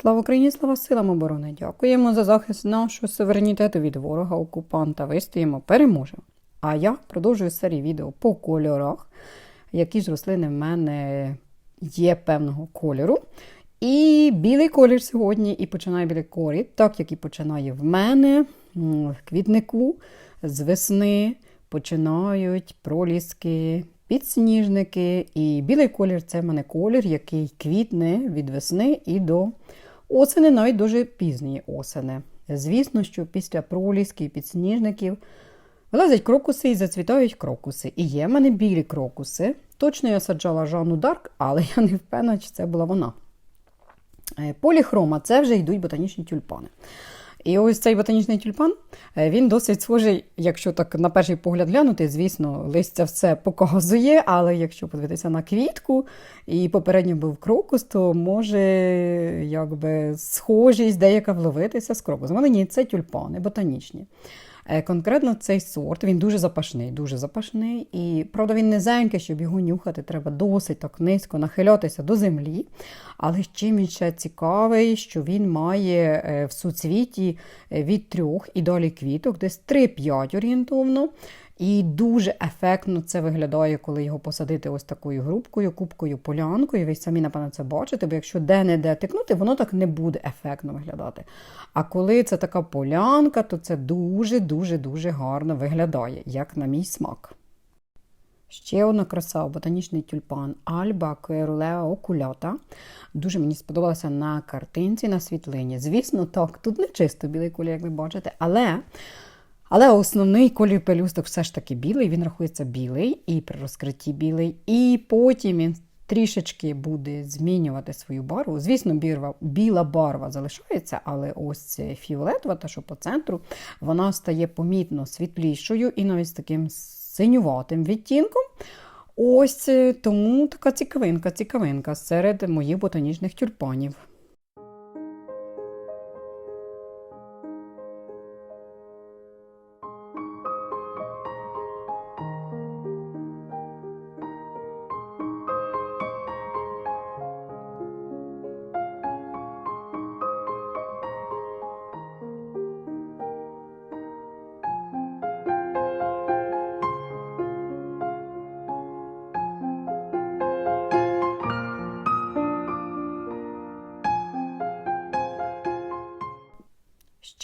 Слава Україні, слава силам оборони! Дякуємо за захист нашого суверенітету від ворога окупанта. Вистоїмо, переможемо. А я продовжую серію відео по кольорах, які ж рослини в мене є певного кольору. І білий колір сьогодні і починає білий колір, так як і починає в мене в квітнику з весни починають проліски, підсніжники. І білий колір це в мене колір, який квітне від весни і до осени, навіть дуже пізньої осени. Звісно, що після пролісків, підсніжників вилазять крокуси і зацвітають крокуси. І є в мене білі крокуси. Точно я саджала Жанну Дарк, але я не впевнена, чи це була вона. Е, Поліхрома це вже йдуть ботанічні тюльпани. І ось цей ботанічний тюльпан, е, він досить схожий, якщо так на перший погляд глянути, звісно, листя все показує, але якщо подивитися на квітку і попередньо був крокус, то може якби схожість деяка вловитися з крокусом. Але ні, це тюльпани ботанічні. Е, Конкретно цей сорт він дуже запашний, дуже запашний. І правда, він низенький, щоб його нюхати, треба досить так низько нахилятися до землі. Але чим він ще цікавий, що він має е, в суцвіті е, від трьох і далі квіток, десь 3-5 орієнтовно. І дуже ефектно це виглядає, коли його посадити ось такою грубкою, кубкою, полянкою. Ви самі, напевно, це бачите, бо якщо де-не-де тикнути, воно так не буде ефектно виглядати. А коли це така полянка, то це дуже-дуже-дуже гарно виглядає, як на мій смак. Ще одна краса ботанічний тюльпан Альба Querulea oculata. Дуже мені сподобалося на картинці, на світлині. Звісно, так, тут не чисто білий колір, як ви бачите, але. Але основний колір пелюсток все ж таки білий, він рахується білий і при розкритті білий. І потім він трішечки буде змінювати свою барву. Звісно, бірва, біла барва залишається, але ось фіолетова, та що по центру, вона стає помітно світлішою і навіть з таким синюватим відтінком. Ось е, тому така цікавинка, цікавинка серед моїх ботанічних тюльпанів.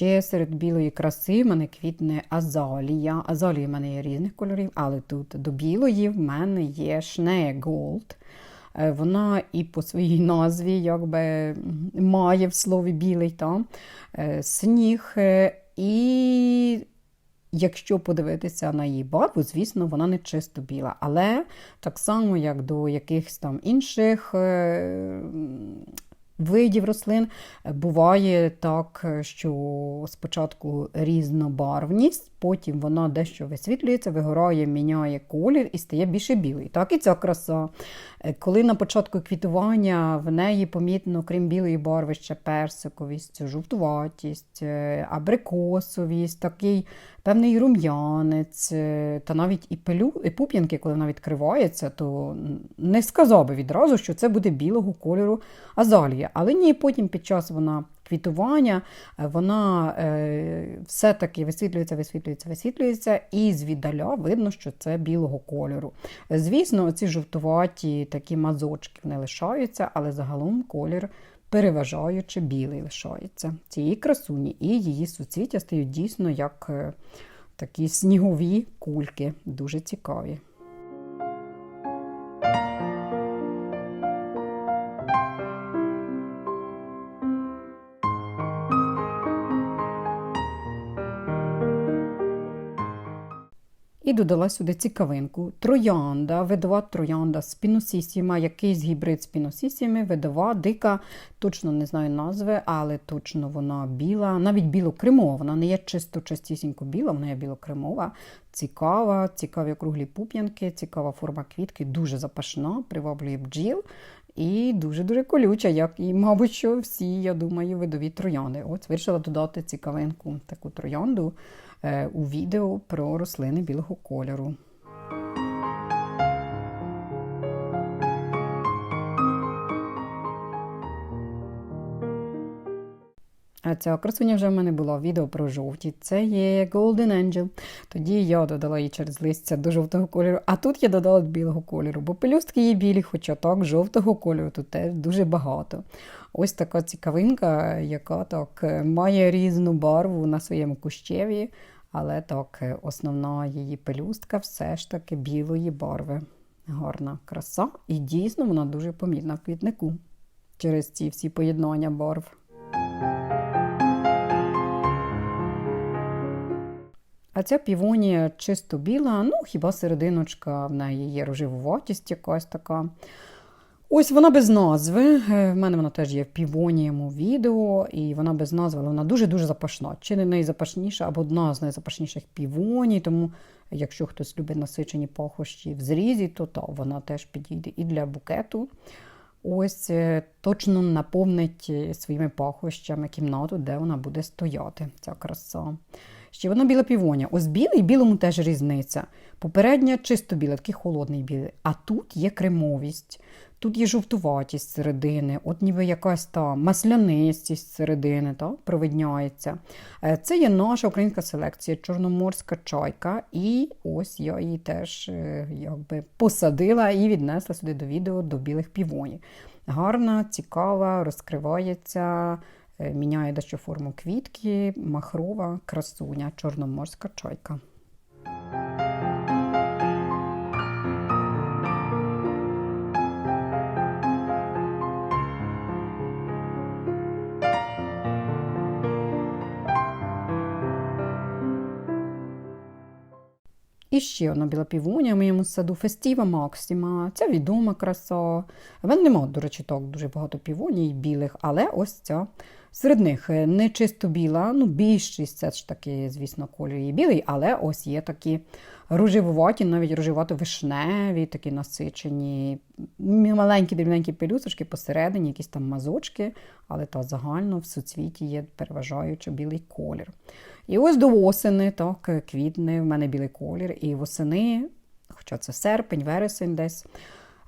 Ще серед білої краси в мене квітне азалія. Азалії в мене є різних кольорів, але тут до білої в мене є Шнеє Голд. Е, Вона і по своїй назві якби має в слові білий там е, сніг. е, І якщо подивитися на її барву, звісно, вона не чисто біла. Але так само, як до якихось там інших. Видів рослин. Буває так, що спочатку різнобарвність, потім вона дещо висвітлюється, вигорає, міняє колір і стає більше білий. Так і ця краса. Е, Коли на початку квітування в неї помітно, крім білої барви, ще персиковість, жовтуватість, е, абрикосовість, такий певний рум'янець, е, та навіть і пелю, і пуп'янки, коли вона відкривається, то не сказав би відразу, що це буде білого кольору азалія. Але ні, потім під час вона квітування е, вона е, все-таки висвітлюється, висвітлюється, висвітлюється, і звідаля видно, що це білого кольору. Звісно, ці жовтуваті такі мазочки вони лишаються, але загалом колір. Переважаючи білий лишається цієї красуні, і її суцвіття стають дійсно як е, такі снігові кульки, дуже цікаві. І додала сюди цікавинку. Троянда, видова троянда спіносісіма, якийсь гібрид спіносісіми, видова, дика, точно не знаю назви, але точно вона біла, навіть білокремова. Вона не є чисто частісінько біла, вона є білокремова, цікава, цікаві округлі пуп'янки, цікава форма квітки, дуже запашна, приваблює бджіл. І дуже-дуже колюча, як і, мабуть, що всі, я думаю, видові троянди. От вирішила додати цікавинку таку троянду у відео про рослини білого кольору. А ця красуня вже в мене була відео про жовті. Це є Golden Angel. Тоді я додала її через листя до жовтого кольору, а тут я додала до білого кольору, бо пелюстки є білі, хоча так, жовтого кольору тут теж дуже багато. Ось така цікавинка, яка так е, має різну барву на своєму кущеві, але так, е, основна її пелюстка все ж таки білої барви. Гарна краса, і дійсно вона дуже помітна в квітнику через ці всі поєднання барв. А ця півонія чисто біла, ну хіба серединочка в неї є рожевуватість якась така. Ось вона без назви. Е, В мене вона теж є в півонієму відео, і вона без назви, але вона дуже-дуже запашна. Чи не найзапашніша, або одна з найзапашніших півоній. Тому, якщо хтось любить насичені пахощі в зрізі, то та, вона теж підійде і для букету. Ось е, точно наповнить е, своїми пахощами кімнату, де вона буде стояти, ця краса. Ще вона біла півоня. Ось білий білому теж різниця. Попередня чисто біла, такий холодний білий. А тут є кремовість, тут є жовтуватість середини, от ніби якась та маслянистість середини та, провидняється. Е, Це є наша українська селекція, чорноморська чайка. І ось я її теж е, якби посадила і віднесла сюди до відео до білих півонів. Гарна, цікава, розкривається. Е, Міняє дещо форму квітки, махрова красуня, чорноморська чайка. І ще одна біла півоня в моєму саду Фестіва Максима. Це відома краса. В мене немає, до речі, так дуже багато півоній білих, але ось ця серед них е, не чисто біла, ну більшість це ж таки, звісно, кольор є білий, але ось є такі рожевуваті, навіть рожевато-вишневі, такі насичені, маленькі дрібненькі пелюсочки посередині, якісь там мазочки, але та загально в суцвіті є переважаючи білий колір. І ось до осени, так, квітне, в мене білий колір, і восени, хоча це серпень, вересень десь.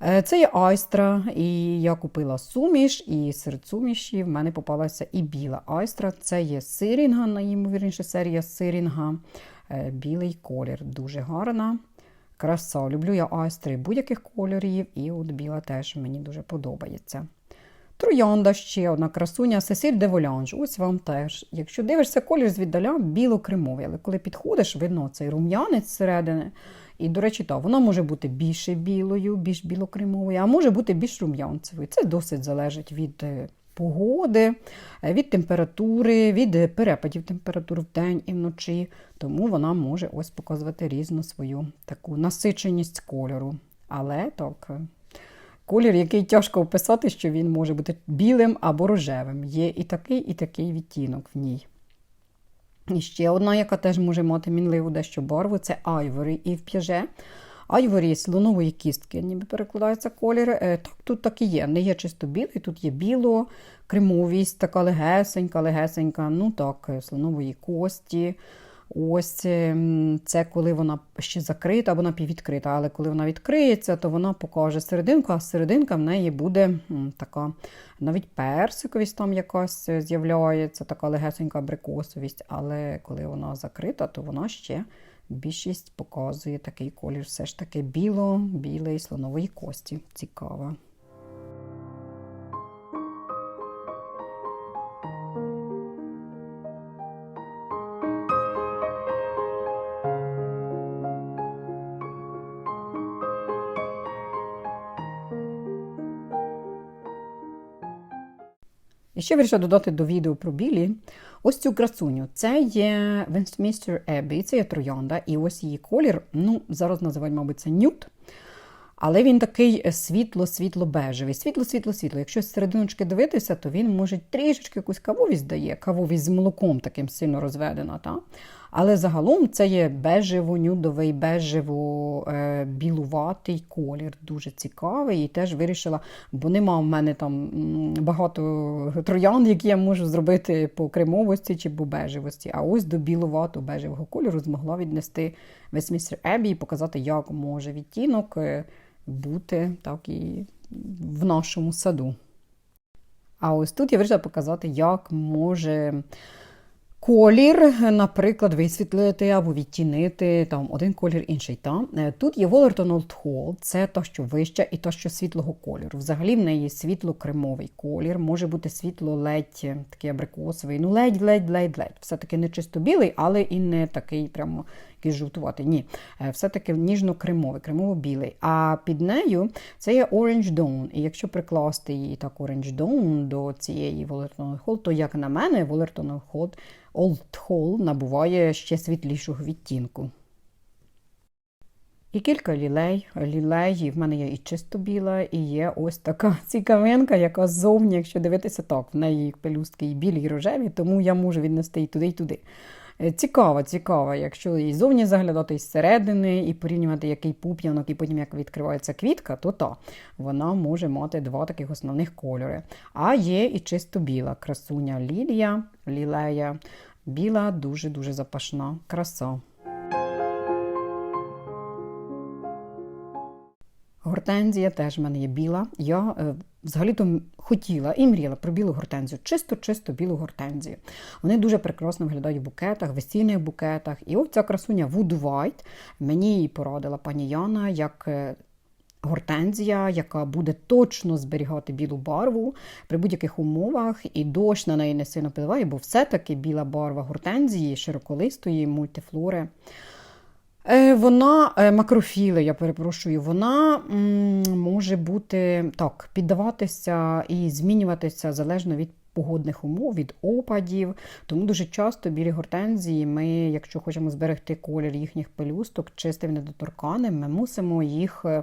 Е, Це є айстра, і я купила суміш, і серед суміші в мене попалася і біла айстра. Це є сирінга, найімовірніше серія сирінга. Е, Білий колір, дуже гарна. Краса. Люблю я айстри будь-яких кольорів, і от біла теж мені дуже подобається. Троянда ще одна красуня, Сесіль де Волянж. Ось вам теж. Якщо дивишся колір звіддаля, біло-кремовий, але коли підходиш, видно цей рум'янець зсередини. І, до речі, так, вона може бути більше білою, більш білокремовою, а може бути більш рум'янцевою. Це досить залежить від е, погоди, е, від температури, від е, перепадів температур в день і вночі. Тому вона може ось показувати різну свою таку насиченість кольору. Але так, колір, який тяжко описати, що він може бути білим або рожевим. Є і такий, і такий відтінок в ній. І ще одна, яка теж може мати мінливу дещо барву, це айворі і в п'яже. Айворі слонової кістки, ніби перекладається колір. Е, Так, тут так і є. Не є чисто білий, тут є біло, кремовість, така легесенька, легесенька, ну так, е, слонової кості. Ось ем, це коли вона ще закрита або напіввідкрита. Але коли вона відкриється, то вона покаже серединку, а серединка в неї буде така навіть персиковість там якась е, з'являється, така легесенька абрикосовість. Але коли вона закрита, то вона ще більшість показує такий колір. Все ж таки біло, білий слонової кості. Цікава. Ще вирішила додати до відео про білі. Ось цю красуню. Це є Westminster Abbey, це є троянда, і ось її колір. Ну, зараз називають, мабуть, це нюд. Але він такий світло-світло-бежевий. Світло-світло-світло. Якщо з серединочки дивитися, то він може трішечки якусь кавовість дає, кавовість з молоком таким сильно розведена. Та? Але загалом це є бежево-нюдовий, бежево-білуватий колір. Дуже цікавий. І теж вирішила, бо нема в мене там багато троян, які я можу зробити по кремовості чи по бежевості. А ось до білуватого бежевого кольору змогла віднести Westminster Abbey і показати, як може відтінок е, бути так і в нашому саду. А ось тут я вирішила показати, як може колір, наприклад, висвітлити або відтінити там один колір, інший там. Е, Тут є Old Hall, це то, що вище і то, що світлого кольору. Взагалі в неї світло-кремовий колір, може бути світло ледь е, такий абрикосовий, ну ледь, ледь, ледь, ледь. Все-таки не чисто білий, але і не такий прямо якийсь жовтуватий. Ні, Е, все-таки ніжно-кремовий, кремово-білий. А під нею це є Orange Dawn. І якщо прикласти її так Orange Dawn до цієї Old Hall, то як на мене, Hall Old Hall набуває ще світлішого відтінку. І кілька лілей. Лілеї в мене є і чисто біла, і є ось така цікавинка, яка ззовні, якщо дивитися так, в неї пелюстки і білі, і рожеві, тому я можу віднести і туди, і туди. Е, Цікава, цікава, якщо і зовні заглядати, і зсередини, і порівнювати, який пуп'янок, і потім як відкривається квітка, то та вона може мати два таких основних кольори. А є і чисто біла красуня лілія, лілея. Біла, дуже-дуже запашна краса. Гортензія теж в мене є біла. Я е, взагалі-то хотіла і мріяла про білу гортензію, чисто-чисто білу гортензію. Вони дуже прекрасно виглядають в букетах, в весільних букетах. І ось ця красуня Wood White мені її порадила пані Яна як. е, Гортензія, яка буде точно зберігати білу барву при будь-яких умовах, і дощ на неї не сильно впливає, бо все-таки біла барва гортензії, широколистої, мультифлори. Е, Вона е, макрофіли, я перепрошую, вона може бути так, піддаватися і змінюватися залежно від погодних умов, від опадів. Тому дуже часто білі гортензії, ми, якщо хочемо зберегти колір їхніх пелюсток чистим недоторканим, ми мусимо їх е,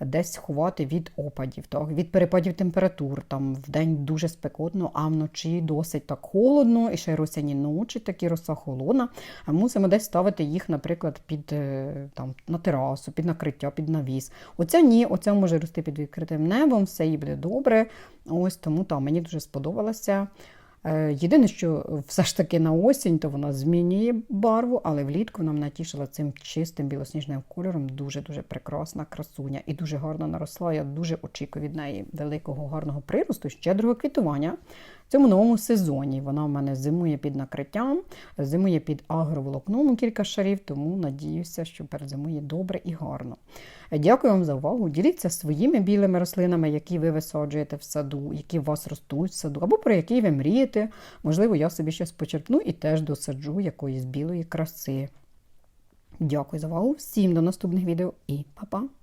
десь ховати від опадів, так, від перепадів температур. Там в день дуже спекотно, а вночі досить так холодно, і ще й росяні ночі, такі роса холодна. А мусимо десь ставити їх, наприклад, під е, там, на терасу, під накриття, під навіс. Оця ні, оця може рости під відкритим небом, все їй буде добре. Ось тому там мені дуже сподобалося. Е, Єдине, що все ж таки на осінь, то вона змінює барву, але влітку нам натішила цим чистим білосніжним кольором. Дуже-дуже прекрасна красуня і дуже гарно наросла. Я дуже очікую від неї великого гарного приросту, щедрого квітування в цьому новому сезоні. Вона в мене зимує під накриттям, зимує під агроволокном кілька шарів, тому надіюся, що перезимує добре і гарно. Дякую вам за увагу. Діліться своїми білими рослинами, які ви висаджуєте в саду, які у вас ростуть в саду, або про які ви мрієте. Можливо, я собі щось почерпну і теж досаджу якоїсь білої краси. Дякую за увагу. Всім до наступних відео і па-па!